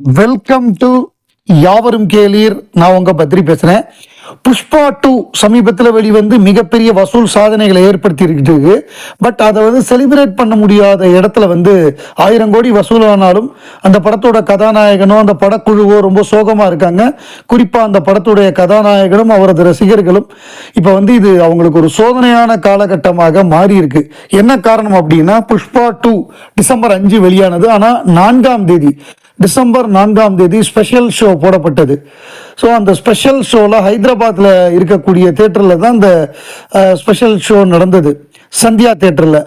Welcome to யாவரும் கேளீர். நான் உங்க பத்ரி பேசுறேன். புஷ்பா டூ சமீபத்தில் வெளிவந்து மிகப்பெரிய வசூல் சாதனைகளை ஏற்படுத்தி இருக்குது பட் அதை வந்து செலிப்ரேட் பண்ண முடியாத இடத்துல வந்து ஆயிரம் கோடி வசூலானாலும் அந்த படத்தோட கதாநாயகனோ அந்த படக்குழுவோ ரொம்ப சோகமாக இருக்காங்க. குறிப்பாக அந்த படத்துடைய கதாநாயகனும் அவரது ரசிகர்களும் இப்போ வந்து இது அவங்களுக்கு ஒரு சோதனையான காலகட்டமாக மாறி இருக்கு என்ன காரணம் அப்படின்னா புஷ்பா டூ டிசம்பர் அஞ்சு வெளியானது. ஆனால் நான்காம் தேதி டிசம்பர் நான்காம் தேதி ஸ்பெஷல் ஷோ போடப்பட்டது. ஸோ அந்த ஸ்பெஷல் ஷோவில் ஹைதராபாத்தில் இருக்கக்கூடிய தேட்டரில் தான் அந்த ஸ்பெஷல் ஷோ நடந்தது. சந்தியா தேட்டரில்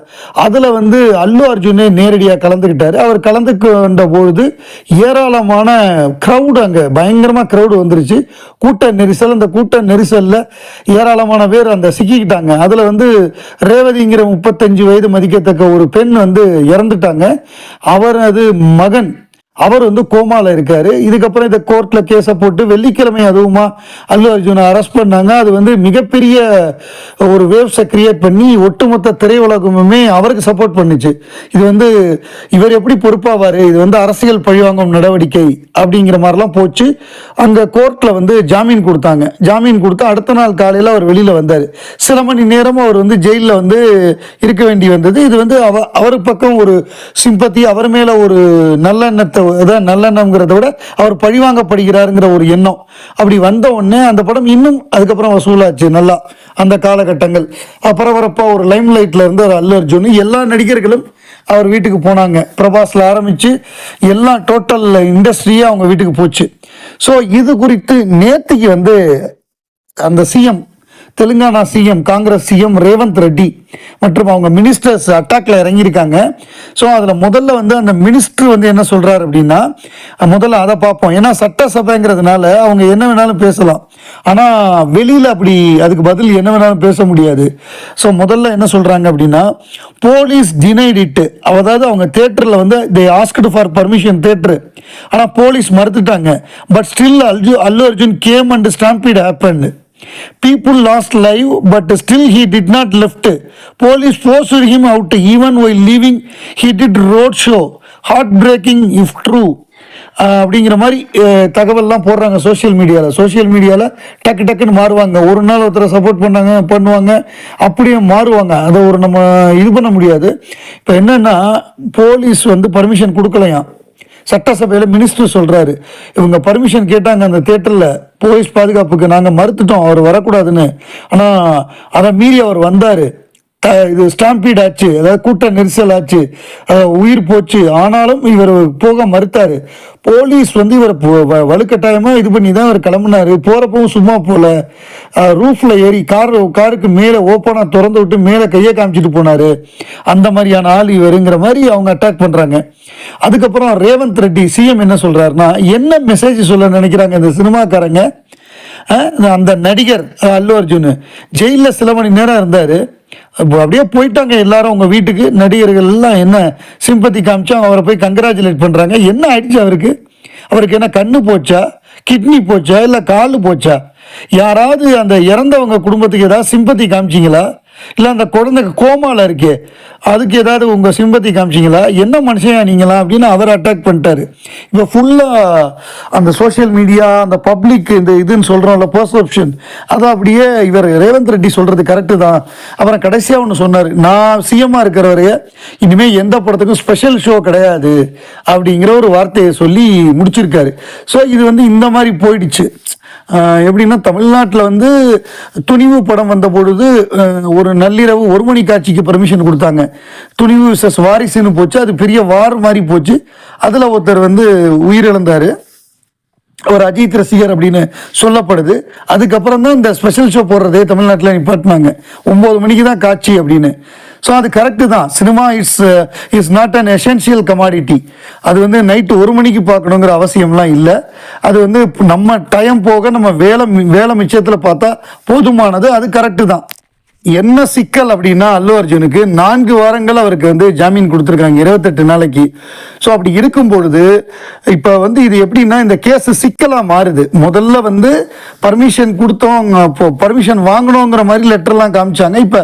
அதில் வந்து அல்லு அர்ஜுனே நேரடியாக கலந்துக்கிட்டார் அவர் கலந்துக்கின்ற பொழுது ஏராளமான க்ரௌடு அங்கே பயங்கரமாக க்ரௌடு வந்துருச்சு. கூட்ட நெரிசல் அந்த கூட்ட நெரிசலில் ஏராளமான பேர் அந்த சிக்கிக்கிட்டாங்க. அதில் வந்து ரேவதிங்கிற முப்பத்தஞ்சு வயது மதிக்கத்தக்க ஒரு பெண் வந்து இறந்துட்டாங்க. அவரது மகன் அவர் வந்து கோமால இருக்காரு. இதுக்கப்புறம் இந்த கோர்ட்ல கேஸை போட்டு வெள்ளிக்கிழமை அதுவுமா அல்லு அர்ஜுனை அரெஸ்ட் பண்ணாங்க. அது வந்து மிகப்பெரிய ஒரு வேவ்ஸை கிரியேட் பண்ணி ஒட்டுமொத்த திரையுலகமுமே அவருக்கு சப்போர்ட் பண்ணுச்சு. இது வந்து இவர் எப்படி பொறுப்பாவார்? இது வந்து அரசியல் பழிவாங்கும் நடவடிக்கை. அப்படிங்கிற மாதிரிலாம் போச்சு. அங்கே கோர்ட்டில் வந்து ஜாமீன் கொடுத்தாங்க. ஜாமீன் கொடுத்து அடுத்த நாள் காலையில் அவர் வெளியில் வந்தார். சில மணி நேரம் அவர் வந்து ஜெயிலில் வந்து இருக்க வேண்டி வந்தது. இது வந்து அவ அவர் பக்கம் ஒரு சிம்பத்தி அவர் மேலே ஒரு நல்லெண்ணத்தை அதான் நல்லெண்ணங்கிறத விட அவர் பழிவாங்கப்படுகிறாருங்கிற ஒரு எண்ணம். அப்படி வந்த உடனே அந்த படம் இன்னும் அதுக்கப்புறம் வசூலாச்சு நல்லா. அந்த காலகட்டங்கள். பரபரப்பாக ஒரு லைம் லைட்டில் இருந்து ஒரு அல்லு அர்ஜுன் எல்லா நடிகர்களும் அவர் வீட்டுக்கு போனாங்க. பிரபாஸில் ஆரம்பித்து எல்லாம் டோட்டல் இண்டஸ்ட்ரியாக அவங்க வீட்டுக்கு போச்சு. ஸோ இது குறித்து நேற்றுக்கு வந்து அந்த CM Telangana CM Congress CM Revanth Reddy மற்றும் அவங்க மினிஸ்டர்ஸ் அட்டாக்ல இறங்கியிருக்காங்க. ஸோ அதில் முதல்ல வந்து அந்த மினிஸ்டர் வந்து என்ன சொல்றாரு அப்படின்னா முதல்ல அதை பார்ப்போம். ஏன்னா சட்டசபைங்கிறதுனால அவங்க என்ன வேணாலும் பேசலாம். ஆனால் வெளியில் அப்படி அதுக்கு பதில் என்ன வேணாலும் பேச முடியாது. ஸோ முதல்ல என்ன சொல்றாங்க அப்படின்னா போலீஸ் டினைட் அதாவது அவங்க தேட்டரில் வந்து they asked for permission theatre ஆனால் போலீஸ் மறுத்துட்டாங்க. But still அல்ஜு Allu Arjun came and stampede happen People lost life, but still he did not left. Police forced him out even while leaving. He did road show Heartbreaking if true. ட்ரூ அப்படிங்கிற மாதிரி uh, தகவல்லாம் போடுறாங்க social மீடியாவில் social மீடியாவில் டக்கு டக்குன்னு மாறுவாங்க ஒரு நாள் ஒருத்தரை சப்போர்ட் பண்ணாங்க பண்ணுவாங்க அப்படியே மாறுவாங்க அதை ஒரு நம்ம இது பண்ண முடியாது இப்போ என்னென்னா போலீஸ் வந்து பர்மிஷன் கொடுக்கலையாம் சட்டசபையில் மினிஸ்டர் சொல்கிறாரு இவங்க பர்மிஷன் கேட்டாங்க அந்த தேட்டரில் போலீஸ் பாதுகாப்புக்கு நாங்கள் மறுத்துட்டோம் அவர் வரக்கூடாதுன்னு. ஆனால் அதை மீறி அவர் வந்தார். இது ஸ்டாம்பீட் ஆச்சு அதாவது கூட்ட நெரிசல் ஆச்சு உயிர் போச்சு. ஆனாலும் இவர் போக மறுத்தாரு. போலீஸ் வந்து இவர் வலுக்கட்டாயமாக இது பண்ணி தான் இவர் கிளம்புனாரு. போகிறப்பவும் சும்மா போல. ரூஃபில் ஏறி கார் காருக்கு மேலே ஓப்பனாக திறந்து விட்டு மேலே கையை காமிச்சிட்டு போனாரு. அந்த மாதிரியான ஆள் இவருங்கிற மாதிரி அவங்க அட்டாக் பண்ணுறாங்க அதுக்கப்புறம் ரேவந்த் ரெட்டி சிஎம் என்ன சொல்கிறாருன்னா என்ன மெசேஜ் சொல்ல நினைக்கிறாங்க இந்த சினிமாக்காரங்க? அந்த நடிகர் அல்லு அர்ஜுன் ஜெயிலில் சில மணி நேரம் இருந்தார். அப்போ அப்படியே போயிட்டாங்க எல்லாரும் உங்கள் வீட்டுக்கு. நடிகர்கள் எல்லாம் என்ன சிம்பத்தி காமிச்சா அவரை போய் கங்க்ராச்சுலேட் பண்ணுறாங்க என்ன ஆயிடுச்சு அவருக்கு? அவருக்கு என்ன கண்ணு போச்சா? கிட்னி போச்சா? இல்லை கால் போச்சா? யாராவது அந்த இறந்தவங்க குடும்பத்துக்கு ஏதாவது சிம்பத்தி காமிச்சிங்களா? இல்லை அந்த குழந்தைக்கு கோமாவில் இருக்கே. அதுக்கு ஏதாவது உங்கள் சிம்பத்தி காமிச்சிங்களா? என்ன மனுஷன் நீங்களா அப்படின்னு அவர் அட்டாக் பண்ணிட்டாரு. இப்போ ஃபுல்லாக அந்த சோஷியல் மீடியா அந்த பப்ளிக் இந்த இதுன்னு சொல்கிறோம்ல பர்செப்ஷன் அதை அப்படியே இவர் ரேவந்த் ரெட்டி சொல்கிறது கரெக்டு தான். அப்புறம் கடைசியாக ஒன்று சொன்னார் நான் சிஎம்மாக இருக்கிறவரைய இனிமேல் எந்த படத்துக்கும் ஸ்பெஷல் ஷோ கிடையாது அப்படிங்கிற ஒரு வார்த்தையை சொல்லி முடிச்சிருக்காரு. ஸோ இது வந்து இந்த மாதிரி போயிடுச்சு. எப்படின்னா தமிழ்நாட்டில் வந்து துணிவு படம் வந்த பொழுது ஒரு நள்ளிரவு ஒரு மணி காட்சிக்கு பர்மிஷன் கொடுத்தாங்க. துணிவு விசஸ் வாரிசுன்னு போச்சு. அது பெரிய வார் மாதிரி போச்சு. அதில் ஒருத்தர் வந்து உயிரிழந்தார். ஒரு அஜித் ரசிகர் அப்படின்னு சொல்லப்படுது. அதுக்கப்புறம் தான் இந்த ஸ்பெஷல் ஷோ போடுறதே தமிழ்நாட்டில் நிப்பாட்டினாங்க. ஒம்பது மணிக்கு தான் காட்சி அப்படின்னு. ஸோ அது கரெக்டு தான். Cinema it's is not an essential commodity அது வந்து நைட்டு ஒரு மணிக்கு பார்க்கணுங்கிற அவசியம்லாம் இல்லை. அது வந்து நம்ம டைம் போக நம்ம வேலை வேலை மிச்சத்தில் பார்த்தா போதுமானது. அது கரெக்டு தான். என்ன சிக்கல் அப்படின்னா அல்லு அர்ஜுனுக்கு நான்கு வாரங்கள் அவருக்கு வந்து ஜாமீன் கொடுத்துருக்காங்க இருபத்தெட்டு நாளைக்கு. ஸோ அப்படி இருக்கும் பொழுது இப்போ வந்து இது எப்படின்னா இந்த கேஸ் சிக்கலாக மாறுது. முதல்ல வந்து பர்மிஷன் கொடுத்தோம் பர்மிஷன் வாங்கணுங்கிற மாதிரி லெட்டர்லாம் காமிச்சாங்க. இப்போ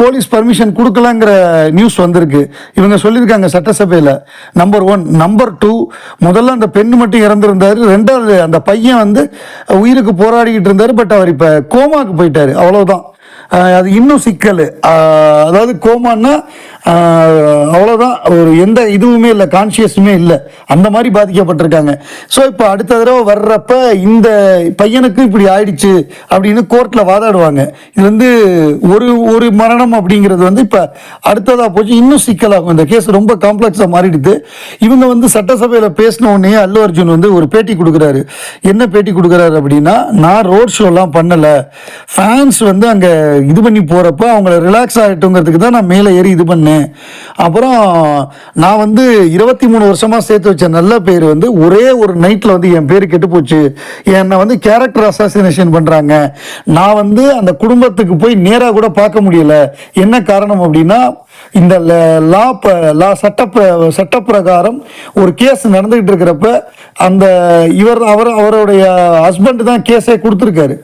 போலீஸ் பர்மிஷன் கொடுக்கலாங்கிற நியூஸ் வந்திருக்கு. இவங்க சொல்லியிருக்காங்க சட்டசபையில். நம்பர் ஒன் நம்பர் டூ முதல்ல அந்த பெண் மட்டும் இறந்துருந்தாரு. ரெண்டாவது அந்த பையன் வந்து உயிருக்கு போராடிக்கிட்டு இருந்தார். பட் அவர் இப்போ கோமாக்கு போயிட்டார். அவ்வளோதான் அது இன்னும் சிக்கல். அதாவது கோமான்னா அவ்வளோதான் ஒரு எந்த இதுவுமே இல்லை கான்சியஸுமே இல்லை. அந்த மாதிரி பாதிக்கப்பட்டிருக்காங்க. ஸோ இப்போ அடுத்த தடவை வர்றப்ப இந்த பையனுக்கு இப்படி ஆயிடுச்சு அப்படின்னு கோர்ட்டில் வாதாடுவாங்க. இது வந்து ஒரு ஒரு மரணம் அப்படிங்கிறது வந்து இப்போ அடுத்ததாக போச்சு. இன்னும் சிக்கலாகும். இந்த கேஸ் ரொம்ப காம்ப்ளெக்ஸாக மாறிடுது. இவங்க வந்து சட்டசபையில் பேசின உடனே அல்லு அர்ஜுன் வந்து ஒரு பேட்டி கொடுக்குறாரு. என்ன பேட்டி கொடுக்குறாரு அப்படின்னா நான் ரோட் ஷோலாம் பண்ணலை. ஃபேன்ஸ் வந்து அங்கே இது பண்ணி போகிறப்ப அவங்கள ரிலாக்ஸ் ஆகிட்டுங்கிறதுக்கு தான் நான் மேலே ஏறி இது பண்ணேன். அப்புறம் நான் வந்து இருபத்தி மூணு வருஷமாக சேர்த்து வச்ச நல்ல பேர் வந்து ஒரே ஒரு நைட்டில் வந்து என் பேர் கெட்டு போச்சு. என்னை வந்து கேரக்டர் அசாசினேஷன் பண்ணுறாங்க நான் வந்து அந்த குடும்பத்துக்கு போய் நேராக கூட பார்க்க முடியல. என்ன காரணம் அப்படின்னா இந்த லா லா சட்ட சட்ட பிரகாரம் ஒரு கேஸ் நடந்துகிட்டு இருக்கிறப்ப அந்த இவர் அவர் அவருடைய ஹஸ்பண்ட் தான் கேஸே கொடுத்துருக்காரு.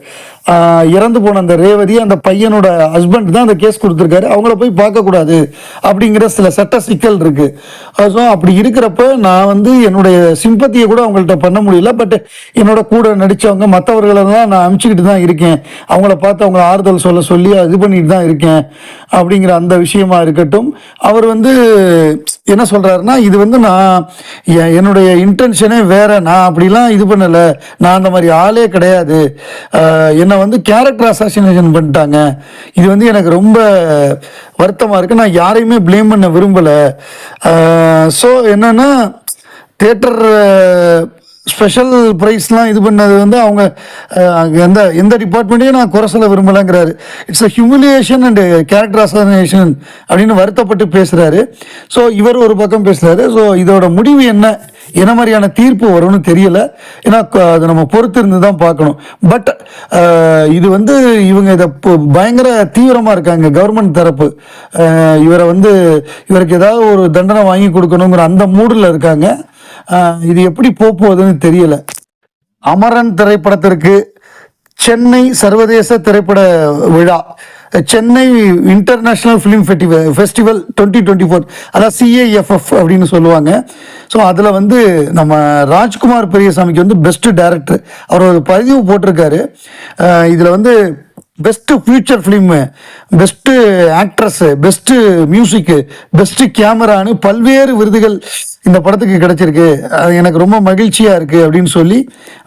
இறந்து போன அந்த ரேவதி அந்த பையனோட ஹஸ்பண்ட் தான் அந்த கேஸ் கொடுத்துருக்காரு. அவங்கள போய் பார்க்கக்கூடாது அப்படிங்கிற சில சட்ட சிக்கல் இருக்குது ஸோ அப்படி இருக்கிறப்ப நான் வந்து என்னுடைய சிம்பத்தியை கூட அவங்கள்ட்ட பண்ண முடியல. பட் என்னோட கூட நடித்தவங்க மற்றவர்களெல்லாம் நான் அனுப்பிச்சிக்கிட்டு தான் இருக்கேன். அவங்கள பார்த்து அவங்கள ஆறுதல் சொல்ல சொல்லி இது பண்ணிட்டு தான் இருக்கேன் அப்படிங்கிற அந்த விஷயமா இருக்கட்டும். அவர் வந்து என்ன சொல்கிறாருன்னா இது வந்து நான் என்னுடைய இன்டென்ஷனே வேற. நான் அப்படிலாம் இது பண்ணலை. நான் அந்த மாதிரி ஆளே கிடையாது. என்ன வந்து கேரக்டர் அசாசினேஷன் பண்ணிட்டாங்க. இது வந்து எனக்கு ரொம்ப வருத்தமாக இருக்குது நான் யாரையுமே ப்ளேம் பண்ண விரும்பலை. ஸோ என்னென்னா தேட்டர் ஸ்பெஷல் ப்ரைஸ்லாம் இது பண்ணது வந்து அவங்க எந்த எந்த டிபார்ட்மெண்ட்டையும் நான் குறை சொல்ல விரும்பலைங்கிறாரு. It's a humiliation and character assassination அப்படின்னு வருத்தப்பட்டு பேசுகிறாரு ஸோ இவர் ஒரு பக்கம் பேசுகிறாரு ஸோ இதோட முடிவு என்ன? என்ன மாதிரியான தீர்ப்பு வரும்னு தெரியல. ஏன்னா அதை அது நம்ம பொறுத்து இருந்து தான் பார்க்கணும். பட் இது வந்து இவங்க இதை பயங்கர தீவிரமாக இருக்காங்க. கவர்மெண்ட் தரப்பு. இவரை வந்து இவருக்கு ஏதாவது ஒரு தண்டனை வாங்கி கொடுக்கணுங்கிற அந்த மூடில் இருக்காங்க. இது எப்படி போகுதுன்னு தெரியல. அமரன் திரைப்படத்திற்கு சென்னை சர்வதேச திரைப்பட விழா Chennai international film festival festival twenty twenty four அதாவது சிஏஎஃப்எஃப் அப்படின்னு சொல்லுவாங்க. ஸோ அதில் வந்து நம்ம ராஜ்குமார் பெரியசாமிக்கு வந்து பெஸ்ட்டு டேரக்டர் அவர் ஒரு பதிவு போட்டிருக்காரு. இதில் வந்து best feature film best actress best music best கேமரான்னு பல்வேறு விருதுகள் இந்த படத்துக்கு கிடச்சிருக்கு. அது எனக்கு ரொம்ப மகிழ்ச்சியாக இருக்குது அப்படின்னு சொல்லி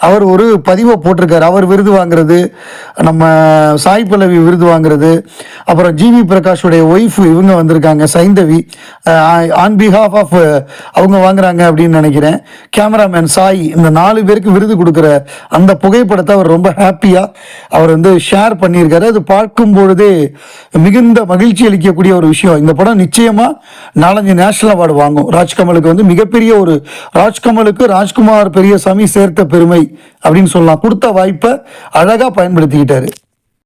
அவர் ஒரு பதிவை போட்டிருக்காரு. அவர் விருது வாங்குறது நம்ம சாய் பல்லவி விருது வாங்குறது அப்புறம் ஜிவி பிரகாஷுடைய ஒய்ஃப் இவங்க வந்திருக்காங்க சைந்தவி. ஆன் பிஹாஃப் ஆஃப் அவங்க வாங்குறாங்க அப்படின்னு நினைக்கிறேன். கேமராமேன் சாய் இந்த நாலு பேருக்கு விருது கொடுக்குற அந்த புகைப்படத்தை அவர் ரொம்ப ஹாப்பியாக அவர் வந்து ஷேர் பண்ணியிருக்காரு. அது பார்க்கும் பொழுதே மிகுந்த மகிழ்ச்சி அளிக்கக்கூடிய ஒரு விஷயம். இந்த படம் நிச்சயமாக நாலஞ்சு நேஷனல் அவார்டு வாங்கும். ராஜ்கமலுக்கு வந்து மிகப்பெரிய ஒரு ராஜ்கமலுக்கு ராஜ்குமார் பெரியசாமி சேர்த்த பெருமை அப்படின்னு சொல்லலாம். கொடுத்த வாய்ப்பை அழகாக பயன்படுத்திக்கிட்டாரு.